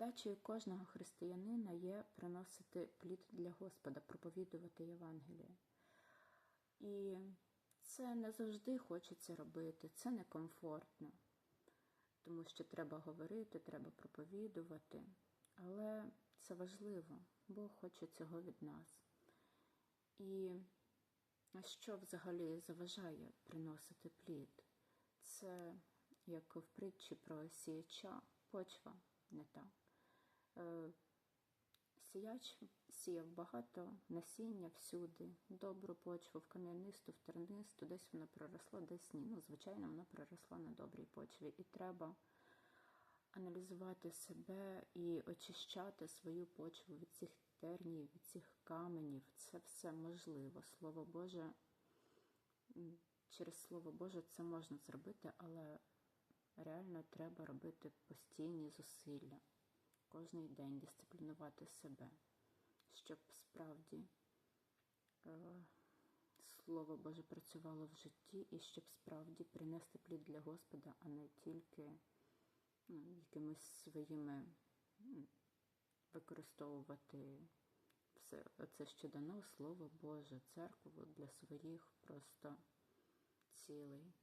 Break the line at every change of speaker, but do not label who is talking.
Задачею кожного християнина є приносити плід для Господа, проповідувати Євангеліє. І це не завжди хочеться робити, це некомфортно, тому що треба говорити, треба проповідувати. Але це важливо, Бог хоче цього від нас. І що взагалі заважає приносити плід? Це як в притчі про сіяча, почва не та. Е, Сіяч сіяв багато насіння всюди, добру почву, в кам'янисту, в тернисту, десь вона проросла, десь ні. Ну, звичайно, вона проросла на добрій почві. І треба аналізувати себе і очищати свою почву від цих тернів, від цих каменів. Це все можливо. Слово Боже, через Слово Боже це можна зробити, але реально треба робити постійні зусилля. Кожний день дисциплінувати себе, щоб справді е, Слово Боже працювало в житті і щоб справді принести плід для Господа, а не тільки ну, якимись своїми використовувати все це, що дано Слово Боже, церкву для своїх просто цілей.